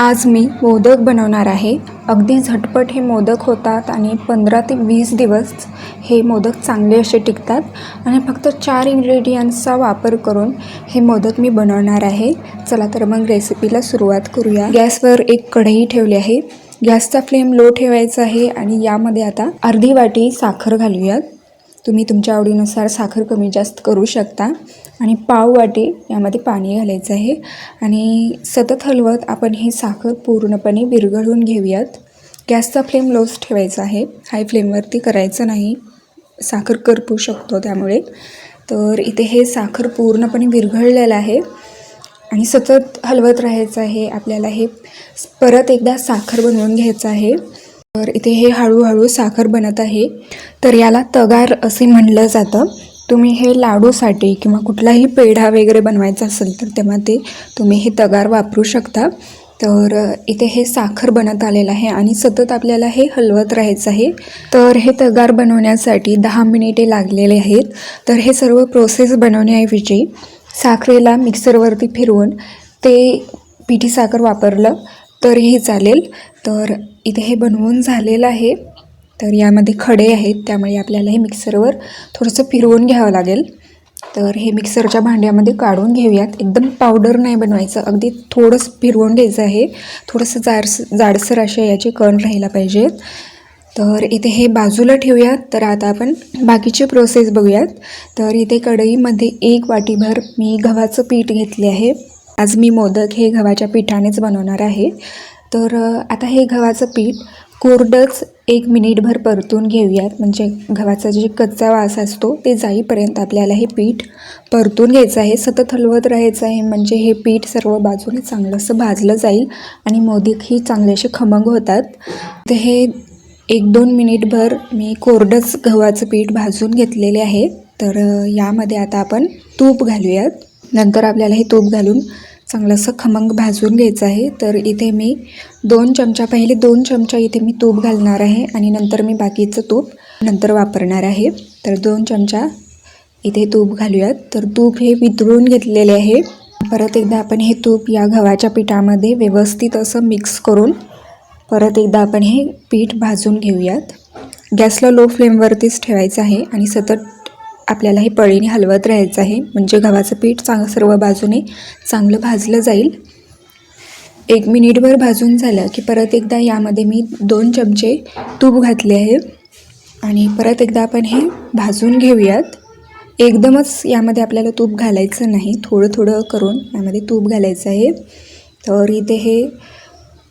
आज मी मोदक बनवणार आहे. अगदी झटपट हे मोदक होतात आणि पंधरा ते वीस दिवस हे मोदक चांगले असे टिकतात. आणि फक्त चार इंग्रेडियंट्सचा वापर करून हे मोदक मी बनवणार आहे. चला तर मग रेसिपीला सुरुवात करूया. गॅसवर एक कढई ठेवली आहे. गॅसचा फ्लेम लो ठेवायचा आहे आणि यामध्ये आता अर्धी वाटी साखर घालूयात. तुम्ही तुमच्या आवडीनुसार साखर कमी जास्त करू शकता. आणि पाव वाटी यामध्ये पाणी घालायचं आहे. आणि सतत हलवत आपण ही साखर पूर्णपणे विरघळून घेऊयात. गॅसचा फ्लेम लोच ठेवायचा आहे. हाय फ्लेमवरती करायचं नाही. साखर करपू शकतो त्यामुळे. तर इथे हे साखर पूर्णपणे विरघळलेलं आहे. आणि सतत हलवत राहायचं आहे. आपल्याला हे परत एकदा साखर बनवून घ्यायचं आहे. तर इथे हे हळूहळू साखर बनत आहे. तर याला तगार असे म्हणलं जातं. तुम्ही हे लाडूसाठी किंवा कुठलाही पेढा वगैरे बनवायचा असेल तर तेव्हा ते तुम्ही हे तगार वापरू शकता. तर इथे हे साखर बनत आलेलं आहे आणि सतत आपल्याला हे हलवत राहायचं आहे. तर हे तगार बनवण्यासाठी दहा मिनिटे लागलेले आहेत. तर हे सर्व प्रोसेस बनवण्याऐवजी साखरेला मिक्सरवरती फिरवून ते पिठी साखर वापरलं. तरीही चालेल. तर इथे हे बनवून झालेलं आहे. तर यामध्ये खडे आहेत त्यामुळे आपल्याला हे मिक्सरवर थोडंसं फिरवून घ्यावं लागेल. तर हे मिक्सरच्या भांड्यामध्ये काढून घेऊयात. एकदम पावडर नाही बनवायचं. अगदी थोडंसं फिरवून घ्यायचं आहे. थोडंसं जाडस जाडसर असे याचे कण राहायला पाहिजेत तर इथे हे बाजूला ठेवूयात. तर आता आपण बाकीची प्रोसेस बघूयात. तर इथे कढईमध्ये एक वाटीभर मी गव्हाचं पीठ घेतले आहे. आज मी मोदक हे गव्हाच्या पिठानेच बनवणार आहे. तर आता हे गव्हाचं पीठ कोरडंच एक मिनिटभर परतून घेऊयात. म्हणजे गव्हाचा जे कच्चा वास असतो ते जाईपर्यंत आपल्याला हे पीठ परतून घ्यायचं आहे. सतत हलवत राहायचं आहे. म्हणजे हे पीठ सर्व बाजूने चांगलंसं भाजलं जाईल आणि मोदकही ही चांगलेसे खमंग होतात. तर हे एक दोन मिनिटभर मी कोरडंच गव्हाचं पीठ भाजून घेतलेले आहे. तर यामध्ये आता आपण तूप घालूयात. नंतर आपल्याला हे तूप घालून चांगलंसं खमंग भाजून घ्यायचं आहे. तर इथे मी दोन चमचा पहिले दोन चमचा इथे मी तूप घालणार आहे आणि नंतर मी बाकीचं तूप नंतर वापरणार आहे. तर दोन चमचा इथे तूप घालूयात. तर तूप हे वितळून घेतलेले आहे. परत एकदा आपण हे तूप या गव्हाच्या पिठामध्ये व्यवस्थित असं मिक्स करून परत एकदा आपण हे पीठ भाजून घेऊयात. गॅसला लो फ्लेमवरतीच ठेवायचं आहे आणि सतत आपल्याला हे पळीने हलवत राहायचं आहे. म्हणजे गव्हाचं पीठ चांग सर्व बाजूने चांगलं भाजलं जाईल. एक मिनिटभर भाजून झालं की परत एकदा यामध्ये मी दोन चमचे तूप घातले आहे. आणि परत एकदा आपण हे भाजून घेऊयात. एकदमच यामध्ये आपल्याला तूप घालायचं नाही. थोडं थोडं करून यामध्ये तूप घालायचं आहे. तर इथे हे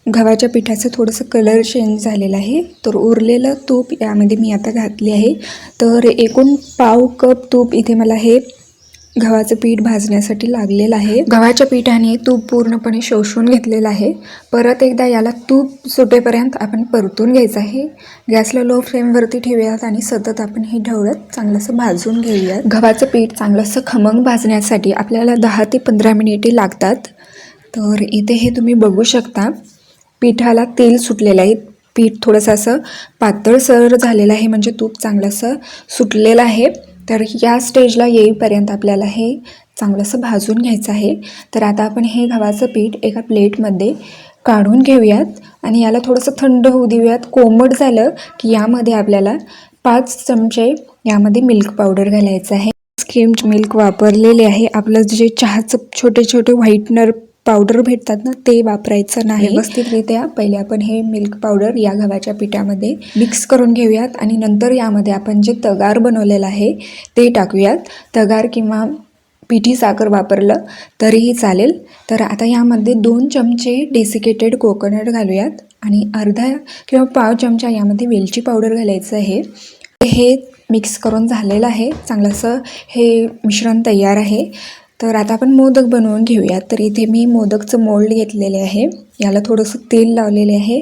गव्हाच्या पिठाचं थोडंसं कलर चेंज झालेलं आहे. तर उरलेलं तूप यामध्ये मी आता घातले आहे. तर एकूण पाव कप तूप इथे मला हे गव्हाचं पीठ भाजण्यासाठी लागलेलं आहे. गव्हाच्या पिठाने तूप पूर्णपणे शोषून घेतलेलं आहे. परत एकदा याला तूप सुटेपर्यंत आपण परतून घ्यायचं आहे. गॅसला लो फ्लेमवरती ठेवूयात आणि सतत आपण हे ढवळत चांगलंसं भाजून घेऊयात. गव्हाचं पीठ चांगलंसं खमंग भाजण्यासाठी आपल्याला दहा ते पंधरा मिनिटे लागतात. तर इथे हे तुम्ही बघू शकता. पिठाला तेल सुटलेलं आहे. पीठ थोडंसं असं पातळसर झालेलं आहे म्हणजे तूप चांगलंसं सुटलेलं आहे. तर या स्टेजला येईपर्यंत आपल्याला हे चांगलंसं भाजून घ्यायचं आहे. तर आता आपण हे गव्हाचं पीठ एका प्लेटमध्ये काढून घेऊयात आणि याला थोडंसं थंड होऊ देऊयात. कोमट झालं की यामध्ये आपल्याला पाच चमचे यामध्ये मिल्क पावडर घालायचं आहे. स्किम्ड मिल्क वापरलेले आहे. आपलं जे चहाचं छोटे छोटे व्हाईटनर पावडर भेटतात ना ते वापरायचं नाही. व्यवस्थितरित्या पहिले आपण हे मिल्क पावडर या गव्हाच्या पिठामध्ये मिक्स करून घेऊयात आणि नंतर यामध्ये आपण जे तगार बनवलेलं आहे ते टाकूयात. तगार किंवा पिठी साखर वापरलं तरीही चालेल. तर आता यामध्ये दोन चमचे डेसिकेटेड कोकोनट घालूयात आणि अर्धा किंवा पाव चमचा यामध्ये वेलची पावडर घालायचं आहे. हे मिक्स करून झालेलं आहे. चांगलंसं हे मिश्रण तयार आहे. तर आता आपण मोदक बनवून घेऊयात. तर इथे मी मोदकचं मोल्ड घेतलेले आहे. याला थोडंसं तेल लावलेले आहे.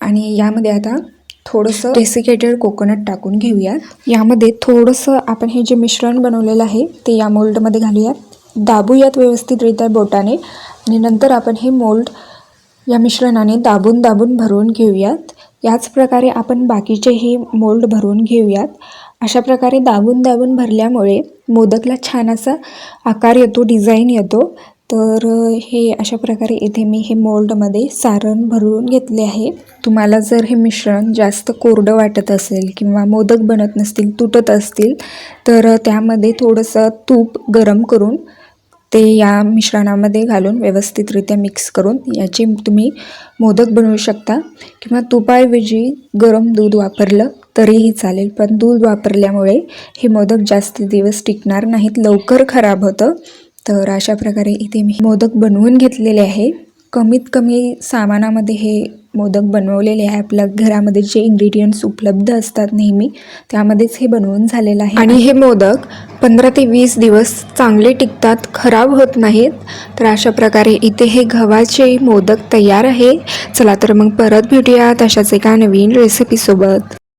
आणि यामध्ये आता थोडंसं डेसिकेटेड कोकोनट टाकून घेऊयात. यामध्ये थोडंसं आपण हे जे मिश्रण बनवलेलं आहे ते या मोल्डमध्ये घालूयात. दाबूयात व्यवस्थितरित्या बोटाने. आणि नंतर आपण हे मोल्ड या मिश्रणाने दाबून दाबून भरून घेऊयात. याच प्रकारे आपण बाकीचे हे मोल्ड भरून घेऊयात. अशा प्रकारे दाबून दाबून भरल्यामुळे मोदकला छान असा आकार येतो डिझाईन येतो. तर हे अशा प्रकारे इथे मी हे मोल्डमध्ये सारण भरून घेतले आहे. तुम्हाला जर हे मिश्रण जास्त कोरडं वाटत असेल किंवा मोदक बनत नसतील तुटत असतील तर त्यामध्ये थोडंसं तूप गरम करून ते या मिश्रणामध्ये घालून व्यवस्थितरित्या मिक्स करून याचे तुम्ही मोदक बनवू शकता. किंवा तुपाऐवजी गरम दूध वापरलं तरीही चालेल पण दूध वापरल्यामुळे हे मोदक जास्त दिवस टिकणार नाहीत लवकर खराब होतं. तर अशा प्रकारे इथे मी मोदक बनवून घेतलेले आहे. कमीत कमी सामानामध्ये हे मोदक बनवलेले आहे. आपल्या घरामध्ये जे इंग्रेडियंट्स उपलब्ध असतात नेहमी त्यामध्येच हे बनवून झालेलं आहे. आणि हे मोदक पंधरा ते वीस दिवस चांगले टिकतात खराब होत नाहीत. तर अशा प्रकारे इथे हे गव्हाचे मोदक तयार आहे. चला तर मग परत भेटूयात अशाच एका नवीन रेसिपीसोबत